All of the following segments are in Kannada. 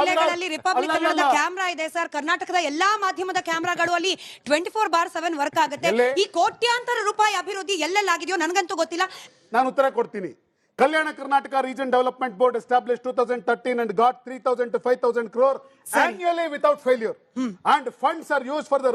ಜಿಲ್ಲೆಗಳಲ್ಲಿ ರಿಪಬ್ಲಿಕ್ ಕನ್ನಡದ ಕ್ಯಾಮ್ರಾ ಇದೆ ಸರ್. ಕರ್ನಾಟಕದ ಎಲ್ಲಾ ಮಾಧ್ಯಮದ ಕ್ಯಾಮ್ರಾಗಳು ಅಲ್ಲಿ twenty four bar seven work ಆಗುತ್ತೆ ಈ ಕೋಟ್ಯಾಂತರ ರೂಪಾಯಿ ಅಭಿವೃದ್ಧಿ ಎಲ್ಲೆಲ್ಲಾಗಿದೆಯೋ ನನಗಂತೂ ಗೊತ್ತಿಲ್ಲ. ನಾನು ಉತ್ತರ ಕೊಡ್ತೀನಿ. Kalyana Karnataka region development board establish two thousand thirteen and got three thousand to five thousand crore annually without failure and funds are use for the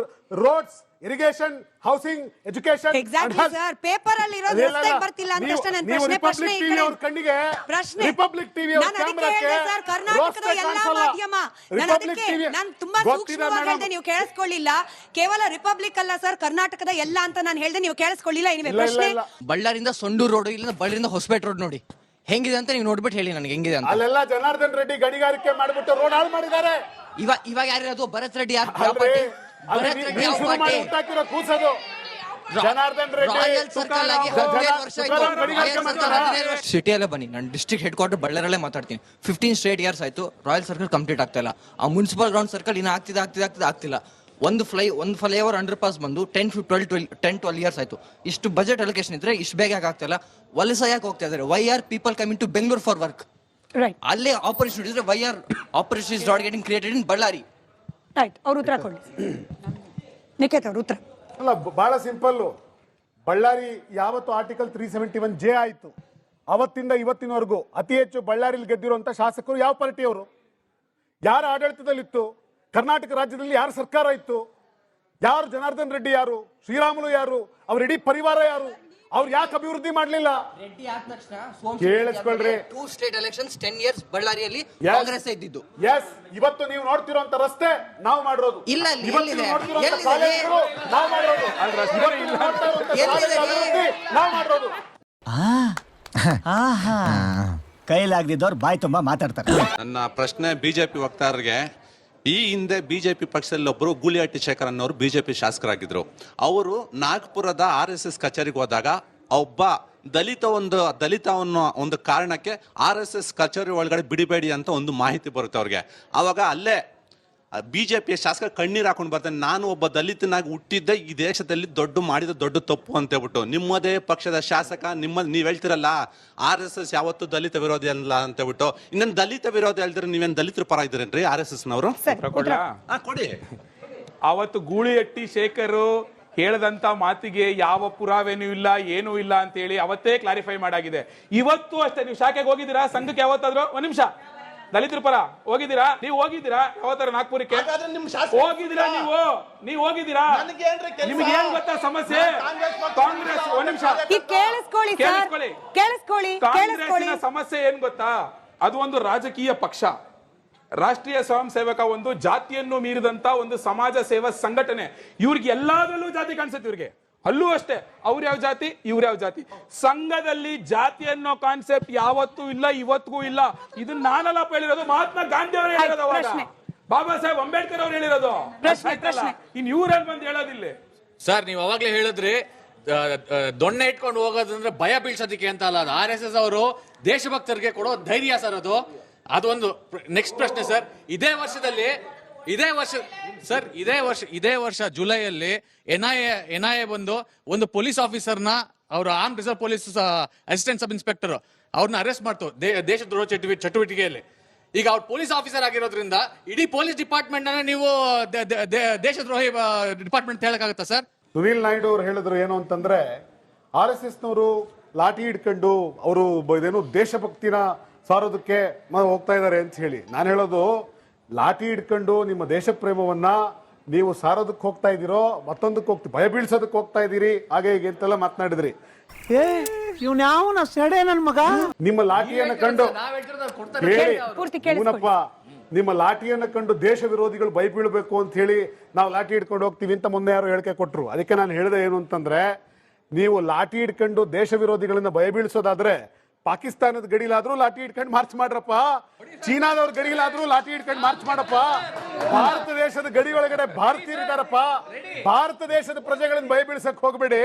roads irrigation housing education exactly sir paper ಅಲ್ಲಿ ಇರೋದು ರಸ್ತೆಗೆ ಬರ್ತಿಲ್ಲ ಅಂತ ನನ್ನ ಪ್ರಶ್ನೆ ಪ್ರಶ್ನೆ ಈ ಕಡೆ ಅವ್ರ ಕಣ್ಣಿಗೆ ಪ್ರಶ್ನೆ. ರಿಪಬ್ಲಿಕ್ ಟಿವಿ ನಾನು ಅದಕ್ಕೆ ಹೇಳಿದೆ ಸರ್ ಕರ್ನಾಟಕದ ಎಲ್ಲಾ ಮಾಧ್ಯಮ. ನಾನು ಅದಕ್ಕೆ ನಾನು ತುಂಬಾ ಸೂಕ್ಷ್ಮವಾಗಿ ಹೇಳಿದೆ ನೀವು ಕೇಳಿಸ್ಕೊಳ್ಳಿಲ್ಲ. ಕೇವಲ ರಿಪಬ್ಲಿಕ್ ಅಲ್ಲ ಸರ್ ಕರ್ನಾಟಕದ ಎಲ್ಲ ಅಂತ ನಾನು ಹೇಳಿದೆ ನೀವು ಕೇಳಿಸ್ಕೊಳ್ಳಿಲ್ಲ ಪ್ರಶ್ನೆ. ಬಳ್ಳಾರಿಂದ ಸೊಂಡೂರು ರೋಡ್ ಇಲ್ಲ ಬಳ್ಳಾರಿಂದ ಹೊಸಪೇಟೆ ರೋಡ್ ನೋಡಿ. ಹೆಂಗಿದೆ ಅಂತ ನೀವು ನೋಡ್ಬಿಟ್ಟು ಹೇಳಿ ನನಗೆ ಹೆಂಗಿದೆ ಅಂತ. ಅಲ್ಲೆಲ್ಲ ಜನಾರ್ದನ್ ರೆಡ್ಡಿ ಗಣಿಗಾರಿಕೆ ಮಾಡ್ಬಿಟ್ಟು ರೋಡ್ ಹಾಳು ಮಾಡಿದ್ದಾರೆ. ಇವಾಗ ಇವಾಗ ಯಾರಿರೋದು? ಭರತ್ ರೆಡ್ಡಿ ಯಾರ್- ಜನಾರ್ದನ್ ರೆಡ್ಡಿ ಸಿಟಿಯಲ್ಲೇ ಬನ್ನಿ ನಾನು ಡಿಸ್ಟ್ರಿಕ್ಟ್ ಹೆಡ್ ಕ್ವಾರ್ಟರ್ ಬಳ್ಳಾರಲ್ಲೇ ಮಾತಾಡ್ತೀನಿ. ಫಿಫ್ಟೀನ್ ಸ್ಟ್ರೇಟ್ ಇಯರ್ಸ್ ಆಯ್ತು ರಾಯಲ್ ಸರ್ಕಲ್ ಕಂಪ್ಲೀಟ್ ಆಗ್ತಾ ಇಲ್ಲ. ಆ ಮುನ್ಸಿಪಲ್ ಗ್ರೌಂಡ್ ಸರ್ಕಲ್ ಇನ್ನು ಆಗ್ತಿದೆ ಆಗ್ತಿದೆ ಆಗ್ತಿದೆ ಆಗ್ತಿಲ್ಲ. ಒಂದು ಫ್ಲೈ ಒಂದು ಫ್ಲೈ ಓವರ್ ಅಂಡರ್ ಪಾಸ್ ಬಂದು ten ಫಿಫ್ twelve twelve ten twelve years ಆಯ್ತು. ಇಷ್ಟು ಬಜೆಟ್ ಅಲೋಕೇಶನ್ ಇದ್ರೆ ಇಷ್ಟು ಬೇಗ ಯಾಕೆ ಆಗ್ತಿಲ್ಲ ವಲಸ ಯಾಕೆ ಹೋಗ್ತಾ ಇದಾರೆ why are people coming to Bengaluru for work right ಅಲ್ಲೇ ಆಪರೇಷನ್ ಇದ್ರೆ why are operation is not getting created in Ballari ಅವ್ರು ಉತ್ತರ ಕೊಡಿ ನಿಖೇತ್ ಅವ್ರ ಉತ್ತರ. ಅಲ್ಲ ಬಹಳ ಸಿಂಪಲ್ ಬಳ್ಳಾರಿ ಯಾವತ್ತು article three seventy one J ಆಯಿತು, ಅವತ್ತಿಂದ ಇವತ್ತಿನವರೆಗೂ ಅತಿ ಹೆಚ್ಚು ಬಳ್ಳಾರಿಲಿ ಗೆದ್ದಿರುವಂತ ಶಾಸಕರು ಯಾವ ಪಾರ್ಟಿಯವರು ಯಾರ ಆಡಳಿತದಲ್ಲಿತ್ತು? ಕರ್ನಾಟಕ ರಾಜ್ಯದಲ್ಲಿ ಯಾರ ಸರ್ಕಾರ ಇತ್ತು? ಯಾರು ಜನಾರ್ದನ್ ರೆಡ್ಡಿ ಯಾರು? ಶ್ರೀರಾಮುಲು ಯಾರು? ಅವರ ಇಡೀ ಪರಿವಾರ ಯಾರು? ಅವ್ರು ಯಾಕೆ ಅಭಿವೃದ್ಧಿ ಮಾಡಲಿಲ್ಲ? ರೆಡ್ಡಿ ಆದ ತಕ್ಷಣ ಕೇಳಿಸ್ಕೊಳ್ರಿ. Two state elections ten years ಬಳ್ಳಾರಿಯಲ್ಲಿ. ಕಾಂಗ್ರೆಸ್ ಇದ್ದಿದ್ದು. ಎಸ್ ಇವತ್ತು ನೀವು ನೋಡ್ತಿರೋಂತ ರಸ್ತೆ ನಾವು ಮಾಡಿರೋದು. ಇಲ್ಲ, ನಾವು ಮಾಡಿರೋದು. ಕೈಲಾಗ್ದಿದ್ದವ್ರು ಬಾಯಿ ತುಂಬಾ ಮಾತಾಡ್ತಾರೆ. ನನ್ನ ಪ್ರಶ್ನೆ ಬಿಜೆಪಿ ವಕ್ತಾರರಿಗೆ ಈ ಹಿಂದೆ ಬಿಜೆಪಿ ಪಕ್ಷದಲ್ಲಿ ಒಬ್ಬರು ಗೂಳಿಹಟ್ಟಿ ಶೇಖರ್ ಅನ್ನೋರು ಬಿಜೆಪಿ ಶಾಸಕರಾಗಿದ್ದರು ಅವರು ನಾಗ್ಪುರದ ಆರ್ ಎಸ್ ಎಸ್ ಕಚೇರಿಗೆ ಹೋದಾಗ ಒಬ್ಬ ದಲಿತ ಒಂದು, ದಲಿತ ಅನ್ನೋ ಒಂದು ಕಾರಣಕ್ಕೆ ಆರ್ ಎಸ್ ಎಸ್ ಕಚೇರಿ ಒಳಗಡೆ ಬಿಡಿಬೇಡಿ ಅಂತ ಒಂದು ಮಾಹಿತಿ ಬರುತ್ತೆ ಅವ್ರಿಗೆ. ಆವಾಗ ಅಲ್ಲೇ ಬಿಜೆಪಿಯ ಶಾಸಕ ಕಣ್ಣೀರು ಹಾಕೊಂಡು ಬರ್ತಾನೆ ನಾನು ಒಬ್ಬ ದಲಿತನಾಗಿ ಹುಟ್ಟಿದ್ದೆ ಈ ದೇಶದಲ್ಲಿ ದೊಡ್ಡ ಮಾಡಿದ ದೊಡ್ಡ ತಪ್ಪು ಅಂತ ಹೇಳ್ಬಿಟ್ಟು. ನಿಮ್ಮದೇ ಪಕ್ಷದ ಶಾಸಕ ನಿಮ್ಮ ನೀವ್ ಹೇಳ್ತಿರಲ್ಲ ಆರ್ ಎಸ್ ಎಸ್ ಯಾವತ್ತು ದಲಿತ ವಿರೋಧಿ ಅಲ್ಲ ಅಂತ ಹೇಳ್ಬಿಟ್ಟು. ಇನ್ನೇನು ದಲಿತ ವಿರೋಧಿ ಹೇಳಿದ್ರೆ ನೀವೇನು ದಲಿತರ ಪರ ಇದ್ದೀರೇನ್ರಿ ಆರ್ ಎಸ್ ಎಸ್ ನವರು ಕೊಡ್ಲಾ? ಕೊಡಿ. ಅವತ್ತು ಗೂಳಿಹಟ್ಟಿ ಶೇಖರು ಹೇಳದಂತ ಮಾತಿಗೆ ಯಾವ ಪುರಾವೆನೂ ಇಲ್ಲ ಏನೂ ಇಲ್ಲ ಅಂತ ಹೇಳಿ ಅವತ್ತೇ ಕ್ಲಾರಿಫೈ ಮಾಡಾಗಿದೆ. ಇವತ್ತು ಅಷ್ಟೇ ನೀವು ಶಾಖೆಗೆ ಹೋಗಿದ್ದೀರಾ? ಸಂಘಕ್ಕೆ ಯಾವತ್ತಾದ್ರೂ? ಒಂದ್ ನಿಮಿಷ. ದಲಿತರ ಪರ ಹೋಗಿದ್ದೀರಾ? ನೀವು ಹೋಗಿದ್ದೀರಾ? ಯಾವತ್ತಾರ ನಾಗ್ಪುರಕ್ಕೆ? ಹೋಗಿದ್ದೀರಾ ನೀವು? ನೀವು ಹೋಗಿದ್ದೀರಾ? ನಿಮ್ಗೆ ಏನ್ ಗೊತ್ತಾ ಸಮಸ್ಯೆ? ಕಾಂಗ್ರೆಸ್ ಒಂದ್ ನಿಮಿಷ. ಈಗ ಕೇಳಿಸ್ಕೊಳ್ಳಿ ಸರ್. ಕೇಳಿಸ್ಕೊಳ್ಳಿ. ಕೇಳಿಸ್ಕೊಳ್ಳಿ ಕೇಳಿಸ್ಕೊಳ್ಳಿ. ಕಾಂಗ್ರೆಸ್ಸಿನ ಸಮಸ್ಯೆ ಏನ್ ಗೊತ್ತಾ? ಅದು ಒಂದು ರಾಜಕೀಯ ಪಕ್ಷ. ರಾಷ್ಟ್ರೀಯ ಸ್ವಯಂ ಸೇವಕ ಒಂದು ಜಾತಿಯನ್ನು ಮೀರಿದಂತ ಒಂದು ಸಮಾಜ ಸೇವಾ ಸಂಘಟನೆ. ಇವ್ರಿಗೆ ಎಲ್ಲಾದ್ರಲ್ಲೂ ಜಾತಿ ಕಾಣಿಸುತ್ತೆ ಇವ್ರಿಗೆ. ಅಲ್ಲೂ ಅಷ್ಟೇ. ಅವ್ರ ಯಾವ ಜಾತಿ? ಇವ್ರ ಯಾವ ಜಾತಿ? ಸಂಘದಲ್ಲಿ ಜಾತಿ ಅನ್ನೋ ಕಾನ್ಸೆಪ್ಟ್ ಯಾವತ್ತೂ ಇಲ್ಲ ಇವತ್ತಿಗೂ ಇಲ್ಲ. ಇದನ್ನ ನಾನಲ್ಲ ಹೇಳಿರೋದು ಮಹಾತ್ಮ ಗಾಂಧಿ ಅವರು ಹೇಳಿರೋದು ಅವಾಗ. ಬಾಬಾ ಸಾಹೇಬ್ ಅಂಬೇಡ್ಕರ್ ಅವ್ರು ಹೇಳಿರೋದು. ಪ್ರಶ್ನೆ, ಆಯ್ತಲ್ಲ? ಪ್ರಶ್ನೆ. ಇನ್ ಇವ್ರಲ್ಲಿ ಬಂದು ಹೇಳೋದಿಲ್ಲ. ಸರ್ ನೀವು ಅವಾಗ್ಲೇ ಹೇಳಿದ್ರಿ ದೊಣ್ಣೆ ಇಟ್ಕೊಂಡು ಹೋಗೋದಂದ್ರೆ ಭಯ ಬೀಳ್ಸೋದಕ್ಕೆ ಅಂತ ಅಲ್ಲ ಆರ್ ಎಸ್ ಎಸ್ ಅವರು ದೇಶಭಕ್ತರಿಗೆ ಕೊಡೋ ಧೈರ್ಯ ಸರ್ ಅದು. ಅದೊಂದು ನೆಕ್ಸ್ಟ್ ಪ್ರಶ್ನೆ ಸರ್. ಇದೇ ವರ್ಷದಲ್ಲಿ ಇದೇ ವರ್ಷ, ಸರ್, ಇದೇ ವರ್ಷ ಇದೇ ವರ್ಷ ಜುಲೈಯಲ್ಲಿ N I A N I A ಬಂದು ಒಂದು ಪೊಲೀಸ್ ಆಫೀಸರ್ನ, ಅವರು arm reserve police assistant sub inspector, ಅವ್ರನ್ನ ಅರೆಸ್ಟ್ ಮಾಡ್ತು ದೇಶದ್ರೋಹ ಚಟುವಟಿಕೆ ಚಟುವಟಿಕೆಯಲ್ಲಿ. ಈಗ ಅವ್ರು ಪೊಲೀಸ್ ಆಫೀಸರ್ ಆಗಿರೋದ್ರಿಂದ ಇಡೀ ಪೊಲೀಸ್ ಡಿಪಾರ್ಟ್ಮೆಂಟ್ ನೀವು ದೇಶದ್ರೋಹಿ ಡಿಪಾರ್ಟ್ಮೆಂಟ್ ಹೇಳಕ್ಕಾಗತ್ತಾ, ಸರ್? ಸುನೀಲ್ ನಾಯ್ಡು ಅವ್ರು ಹೇಳಿದ್ರು ಏನು ಅಂತಂದ್ರೆ, ಆರ್ ಎಸ್ ಎಸ್ನವರು ಲಾಠಿ ಹಿಡ್ಕೊಂಡು ಅವರು ಇದೇನು ದೇಶಭಕ್ತಿನ ಸಾರೋದಕ್ಕೆ ಹೋಗ್ತಾ ಇದ್ದಾರೆ ಅಂತ ಹೇಳಿ. ನಾನು ಹೇಳೋದು ಲಾಠಿ ಹಿಡ್ಕೊಂಡು ನಿಮ್ಮ ದೇಶ ಪ್ರೇಮವನ್ನ ನೀವು ಸಾರೋದಕ್ಕೆ ಹೋಗ್ತಾ ಇದ್ದೀರೋ ಮತ್ತೊಂದಕ್ಕೆ ಹೋಗ್ತಿ ಭಯ ಬೀಳ್ಸೋದಕ್ಕೆ ಹೋಗ್ತಾ ಇದ್ದೀರಿ. ಹಾಗೆ ಹೀಗೆ ಅಂತೆಲ್ಲ ಮಾತನಾಡಿದ್ರಿ. ಏ ಇವ್ನ ಯಾವನ ಸೆಡೆ ನನ್ನ ಮಗ? ನಿಮ್ಮ ಲಾಠಿಯನ್ನು ಕಂಡು ಹೇಳಿ ಪೂರ್ತಿ ಕೇಳಿಸ್ಕೊಳ್ಳಿ. ಇವನಪ್ಪ ನಿಮ್ಮ ಲಾಠಿಯನ್ನು ಕಂಡು ದೇಶ ವಿರೋಧಿಗಳು ಭಯ ಬೀಳ್ಬೇಕು ಅಂತ ಹೇಳಿ ನಾವು ಲಾಠಿ ಹಿಡ್ಕೊಂಡು ಹೋಗ್ತೀವಿ ಅಂತ ಮೊನ್ನೆ ಯಾರೋ ಹೇಳಿಕೆ ಕೊಟ್ಟರು ಅದಕ್ಕೆ ನಾನು ಹೇಳಿದೆ ಏನು ಅಂತಂದ್ರೆ ನೀವು ಲಾಠಿ ಹಿಡ್ಕೊಂಡು ದೇಶ ವಿರೋಧಿಗಳನ್ನ ಭಯ ಬೀಳಿಸೋದಾದ್ರೆ ಪಾಕಿಸ್ತಾನದ ಗಡಿಲಾದ್ರೂ ಲಾಠಿ ಇಟ್ಕೊಂಡು ಮಾರ್ಚ್ ಮಾಡ್ರಪ್ಪ. ಚೀನಾದವ್ರ ಗಡಿಲಾದ್ರೂ ಲಾಠಿ ಇಟ್ಕೊಂಡು ಮಾರ್ಚ್ ಮಾಡಪ್ಪ. ಭಾರತ ದೇಶದ ಗಡಿ ಒಳಗಡೆ ಭಾರತೀಯರಿದ್ದಾರಪ್ಪ ಭಾರತ ದೇಶದ ಪ್ರಜೆಗಳನ್ನ ಭಯ ಬೀಳ್ಸಕ್ ಹೋಗ್ಬೇಡಿ.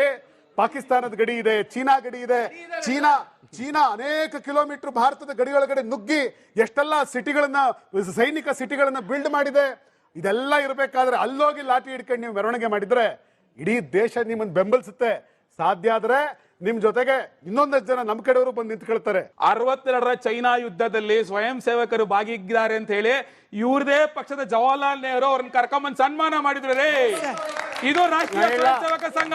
ಪಾಕಿಸ್ತಾನದ ಗಡಿ ಇದೆ, ಚೀನಾ ಗಡಿ ಇದೆ. ಚೀನಾ ಚೀನಾ ಅನೇಕ ಕಿಲೋಮೀಟರ್ ಭಾರತದ ಗಡಿ ಒಳಗಡೆ ನುಗ್ಗಿ ಎಷ್ಟೆಲ್ಲ ಸಿಟಿಗಳನ್ನ, ಸೈನಿಕ ಸಿಟಿಗಳನ್ನ ಬಿಲ್ಡ್ ಮಾಡಿದೆ. ಇದೆಲ್ಲ ಇರಬೇಕಾದ್ರೆ ಅಲ್ಲೋಗಿ ಲಾಠಿ ಹಿಡ್ಕೊಂಡು ನೀವು ಮೆರವಣಿಗೆ ಮಾಡಿದ್ರೆ ಇಡೀ ದೇಶ ನಿಮ್ಮನ್ನು ಬೆಂಬಲಿಸುತ್ತೆ. ಸಾಧ್ಯ ಆದ್ರೆ ನಿಮ್ ಜೊತೆಗೆ ಇನ್ನೊಂದಷ್ಟು ಜನ ನಮ್ ಕಡೆಯವರು ಬಂದು ನಿಂತ್ಕೊಳ್ತಾರೆ ಅರವತ್ತೆರಡರ ಚೈನಾ ಯುದ್ಧದಲ್ಲಿ ಸ್ವಯಂ ಸೇವಕರು ಭಾಗಿಯಾಗಿದ್ದಾರೆ ಅಂತ ಹೇಳಿ ಇವ್ರದೇ ಪಕ್ಷದ ಜವಾಹರ್ಲಾಲ್ ನೆಹರು ಅವ್ರನ್ನ ಕರ್ಕೊಂಬಂದ್ ಸನ್ಮಾನ ಮಾಡಿದ್ರು ರೇ. ಇದು ರಾಷ್ಟ್ರೀಯ. ಸ್ವಯಂ ಸೇವಕ ಸಂಘ.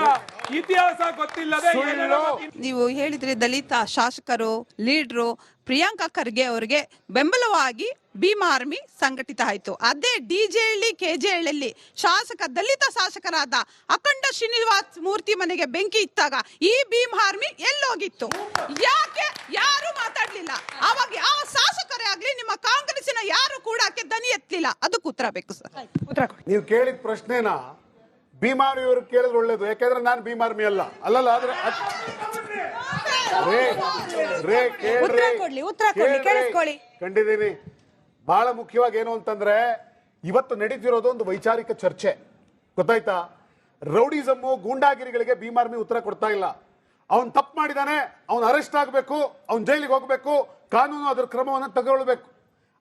ಇತಿಹಾಸ ಗೊತ್ತಿಲ್ಲದೆ. ಏನೇನೋ ನೀವು ಹೇಳಿದ್ರೆ ದಲಿತ ಶಾಸಕರು ಲೀಡ್ರು ಪ್ರಿಯಾಂಕಾ ಖರ್ಗೆ ಅವರಿಗೆ ಬೆಂಬಲವಾಗಿ ಭೀಮ ಆರ್ಮಿ ಸಂಘಟಿತ ಆಯಿತು. ಅದೇ D J Halli K J ಹಳ್ಳಿಯಲ್ಲಿ ಶಾಸಕ ದಲಿತ ಶಾಸಕರಾದ ಅಖಂಡ ಶ್ರೀನಿವಾಸ್ ಮೂರ್ತಿ ಮನೆಗೆ ಬೆಂಕಿ ಇತ್ತಾಗ ಈ ಭೀಮ್ ಆರ್ಮಿ ಎಲ್ಲೋಗಿತ್ತು. ಯಾಕೆ? ಯಾರು ಮಾತಾಡ್ಲಿಲ್ಲ. ಅವಾಗ ಯಾವ ಶಾಸಕರೇ ಆಗ್ಲಿ ನಿಮ್ಮ ಕಾಂಗ್ರೆಸ್ಸಿನ ಯಾರು ಕೂಡ ದನಿ ಎತ್ತಲಿಲ್ಲ. ಅದಕ್ಕೆ ಉತ್ತರ ಬೇಕು ಸರ್. ಉತ್ತರ ಕೊಡಿ ನೀವು ಕೇಳಿದ ಪ್ರಶ್ನೆನ? ಭೀಮಾರ್ಮಿ ಇವರು ಕೇಳಿದ್ರೆ ಒಳ್ಳೇದು. ಯಾಕಂದ್ರೆ ನಾನು ಭೀಮಾರ್ಮಿ ಅಲ್ಲ. ಅಲ್ಲಲ್ಲ ಆದ್ರೆ. ಕಂಡಿದ್ದೀನಿ. ಬಹಳ ಮುಖ್ಯವಾಗಿ ಏನು ಅಂತಂದ್ರೆ ಇವತ್ತು ನಡೀತಿರೋದು ಒಂದು ವೈಚಾರಿಕ ಚರ್ಚೆ. ಗೊತ್ತಾಯ್ತಾ? ರೌಡಿಸಮ್ಮು ಗೂಂಡಾಗಿರಿಗಳಿಗೆ ಭೀಮಾರ್ಮಿ ಉತ್ತರ ಕೊಡ್ತಾ ಇಲ್ಲ. ಅವನ್ ತಪ್ಪು ಮಾಡಿದಾನೆ ಅವನ್ ಅರೆಸ್ಟ್ ಆಗಬೇಕು ಅವ್ನ್ ಜೈಲಿಗೆ ಹೋಗಬೇಕು ಕಾನೂನು ಅದರ ಕ್ರಮವನ್ನು ತಗೊಳ್ಬೇಕು.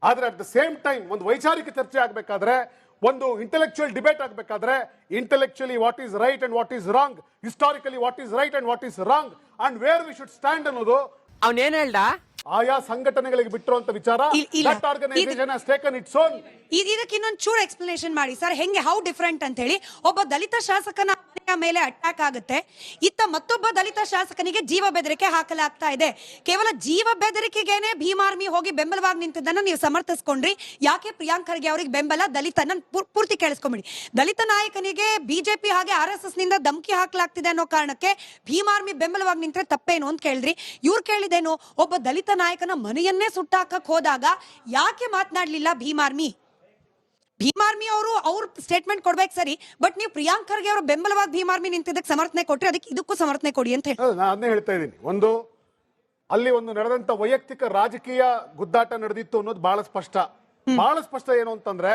ಆದ್ರೆ ಅಟ್ ದ ಸೇಮ್ ಟೈಮ್ ಒಂದು ವೈಚಾರಿಕ ಚರ್ಚೆ ಆಗ್ಬೇಕಾದ್ರೆ ಒಂದು ಇಂಟೆಲೆಕ್ಚುಯಲ್ ಡಿಬೇಟ್ ಆಗಬೇಕಾದ್ರೆ intellectually what is right and what is wrong historically what is right and what is wrong and where we should stand ಅನ್ನೋದು ಅವನೇನ್ ಹೇಳ್ದ? ಆಯಾ ಸಂಘಟನೆಗಳಿಗೆ ಬಿಟ್ಟಿರುವಂತ ವಿಚಾರ. That organisation taken its own ಇದ್- ಇದಕ್ಕೆ ಇನ್ನೊಂದು ಚೂರು ಎಕ್ಸ್ಪ್ಲನೇಷನ್ ಮಾಡಿ. ಸರ್ ಹೆಂಗೆ? ಹೌ ಡಿಫ್ರೆಂಟ್ ಅಂತ ಹೇಳಿ. ಒಬ್ಬ ದಲಿತ ಶಾಸಕನ ಮೇಲೆ ಅಟ್ಯಾಕ್ ಆಗುತ್ತೆ. ಇತ್ತ ಮತ್ತೊಬ್ಬ ದಲಿತ ಶಾಸಕನಿಗೆ ಜೀವ ಬೆದರಿಕೆ ಹಾಕಲಾಗ್ತಾ ಇದೆ. ಕೇವಲ ಜೀವ ಬೆದರಿಕೆಗೇನೆ ಭೀಮಾರ್ಮಿ ಹೋಗಿ ಬೆಂಬಲವಾಗಿ ನಿಂತಿದ್ದನ್ನ ನೀವು ಸಮರ್ಥಿಸ್ಕೊಂಡ್ರಿ. ಯಾಕೆ ಪ್ರಿಯಾಂಕ್ ಖರ್ಗೆ ಅವ್ರಿಗೆ ಬೆಂಬಲ? ದಲಿತ ನನ್ ಪೂರ್- ಪೂರ್ತಿ ಕೇಳಿಸ್ಕೊಂಬಿಡಿ. ದಲಿತ ನಾಯಕನಿಗೆ ಬಿಜೆಪಿ ಹಾಗೆ ಆರ್ ಎಸ್ ಎಸ್ನಿಂದ ಧಮಕಿ ಹಾಕಲಾಗ್ತಿದೆ ಅನ್ನೋ ಕಾರಣಕ್ಕೆ ಭೀಮಾರ್ಮಿ ಬೆಂಬಲವಾಗಿ ನಿಂತ್ರೆ ತಪ್ಪೇನು ಅಂತ ಕೇಳಿದ್ರಿ ಇವ್ರು ಕೇಳಿದೇನು? ಒಬ್ಬ ದಲಿತ ನಾಯಕನ ಮನೆಯನ್ನೇ ಸುಟ್ಟಾಕಕ್ ಹೋದಾಗ ಯಾಕೆ ಮಾತನಾಡ್ಲಿಲ್ಲ ಭೀಮಾರ್ಮಿ ಭೀಮಾರ್ಮಿ ಅವರು ಅವ್ರ ಸ್ಟೇಟ್ಮೆಂಟ್ ಕೊಡ್ಬೇಕು ಸರಿ ಬಟ್ ನೀವು ಪ್ರಿಯಾಂಕ್ ಖರ್ಗೆ ಅವರು ಬೆಂಬಲವಾಗಿ ಭೀಮಾರ್ಮಿ ನಿಂತಿದ್ದಕ್ಕೆ ಸಮರ್ಥನೆ ಕೊಟ್ರಿ ಅದಕ್ಕೆ ಇದಕ್ಕೂ ಸಮರ್ಥನೆ ಕೊಡಿ ಅಂತ ಹೇಳಿ. ನಾನು ಅದನ್ನೇ ಹೇಳ್ತಾ ಇದ್ದೀನಿ. ಒಂದು ಅಲ್ಲಿ ಒಂದು ನಡೆದಂತ ವೈಯಕ್ತಿಕ ರಾಜಕೀಯ ಗುದ್ದಾಟ ನಡೆದಿತ್ತು ಅನ್ನೋದು ಬಹಳ ಸ್ಪಷ್ಟ. ಬಹಳ ಸ್ಪಷ್ಟ ಏನು ಅಂತಂದ್ರೆ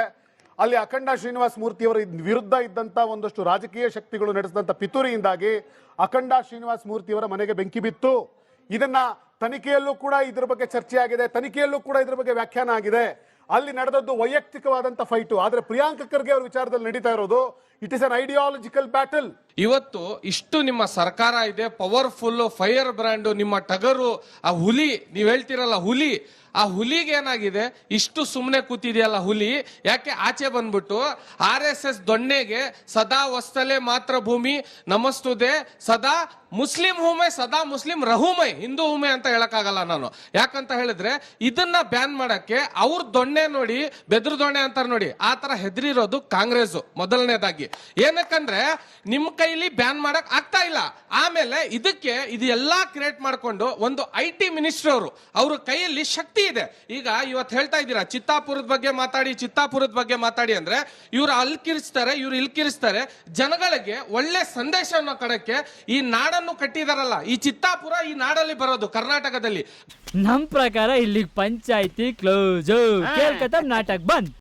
ಅಲ್ಲಿ ಅಖಂಡ ಶ್ರೀನಿವಾಸ ಮೂರ್ತಿ ಅವರ ವಿರುದ್ಧ ಇದ್ದಂತ ಒಂದಷ್ಟು ರಾಜಕೀಯ ಶಕ್ತಿಗಳು ನಡೆಸಿದಂತ ಪಿತೂರಿಯಿಂದಾಗಿ ಅಖಂಡ ಶ್ರೀನಿವಾಸ ಮೂರ್ತಿ ಅವರ ಮನೆಗೆ ಬೆಂಕಿ ಬಿತ್ತು. ಇದನ್ನ ತನಿಖೆಯಲ್ಲೂ ಕೂಡ ಇದ್ರ ಬಗ್ಗೆ ಚರ್ಚೆ ಆಗಿದೆ ತನಿಖೆಯಲ್ಲೂ ಕೂಡ ಇದ್ರ ಬಗ್ಗೆ ವ್ಯಾಖ್ಯಾನ ಆಗಿದೆ. ಅಲ್ಲಿ ನಡೆದದ್ದು ವೈಯಕ್ತಿಕವಾದಂಥ ಫೈಟು ಆದರೆ ಪ್ರಿಯಾಂಕ ಖರ್ಗೆ ಅವ್ರ ವಿಚಾರದಲ್ಲಿ ನಡೀತಾ ಇರೋದು it is an ideological battle ಇವತ್ತು ಇಷ್ಟು ನಿಮ್ಮ ಸರ್ಕಾರ ಇದೆ ಪವರ್ಫುಲ್ಲು ಫೈರ್ ಬ್ರ್ಯಾಂಡು ನಿಮ್ಮ ಟಗರು, ಆ ಹುಲಿ, ನೀವು ಹೇಳ್ತಿರಲ್ಲ ಹುಲಿ, ಆ ಹುಲಿಗೆ ಏನಾಗಿದೆ? ಇಷ್ಟು ಸುಮ್ಮನೆ ಕೂತಿದೆಯಲ್ಲ ಹುಲಿ, ಯಾಕೆ ಆಚೆ ಬಂದ್ಬಿಟ್ಟು ಆರ್ ಎಸ್ ಎಸ್ ದೊಣ್ಣೆಗೆ ಸದಾ ವಸ್ತಲೆ ಮಾತ್ರ ಭೂಮಿ ನಮಸ್ತುದೆ, ಸದಾ ಮುಸ್ಲಿಂ ಹೂಮೆ, ಸದಾ ಮುಸ್ಲಿಂ ರಹುಮೆ, ಹಿಂದೂ ಹೂಮೆ ಅಂತ ಹೇಳಕ್ಕಾಗಲ್ಲ ನಾನು. ಯಾಕಂತ ಹೇಳಿದ್ರೆ ಇದನ್ನ ಬ್ಯಾನ್ ಮಾಡಕ್ಕೆ ಅವ್ರ ದೊಣ್ಣೆ ನೋಡಿ, ಬೆದ್ರ ದೊಣ್ಣೆ ಅಂತಾರೆ ನೋಡಿ, ಆ ತರ ಹೆದರಿರೋದು ಕಾಂಗ್ರೆಸ್ ಮೊದಲನೇದಾಗಿ. ಏನಕ್ಕಂದ್ರೆ ನಿಮ್ ಕೈಲಿ ಬ್ಯಾನ್ ಮಾಡಕ್ ಆಗ್ತಾ ಇಲ್ಲ. ಆಮೇಲೆ ಇದಕ್ಕೆ ಇದು ಎಲ್ಲಾ ಕ್ರಿಯೇಟ್ ಮಾಡ್ಕೊಂಡು ಒಂದು ಐ ಟಿ ಮಿನಿಸ್ಟರ್ ಅವರು ಅವ್ರ ಕೈಯಲ್ಲಿ ಶಕ್ತಿ ಇದೆ. ಈಗ ಇವತ್ತು ಹೇಳ್ತಾ ಇದ್ದೀರಾ ಚಿತ್ತಾಪುರದ ಬಗ್ಗೆ ಮಾತಾಡಿ ಚಿತ್ತಾಪುರದ ಬಗ್ಗೆ ಮಾತಾಡಿ ಅಂದ್ರೆ ಇವ್ರು ಅಲ್ಕಿರಿಸ್ತಾರೆ ಇವ್ರು ಇಲ್ಕಿರಿಸ್ತಾರೆ. ಜನಗಳಿಗೆ ಒಳ್ಳೆ ಸಂದೇಶವನ್ನು ಕೊಡಕ್ಕೆ ಈ ನಾಡನ್ನು ಕಟ್ಟಿದಾರಲ್ಲ. ಈ ಚಿತ್ತಾಪುರ ಈ ನಾಡಲ್ಲಿ ಬರೋದು ಕರ್ನಾಟಕದಲ್ಲಿ. ನಮ್ ಪ್ರಕಾರ ಇಲ್ಲಿ ಪಂಚಾಯತಿ ಕ್ಲೋಸ್ ಕೇಳ್ಕತ್ತ ನಾಟಕ್ ಬಂದ್.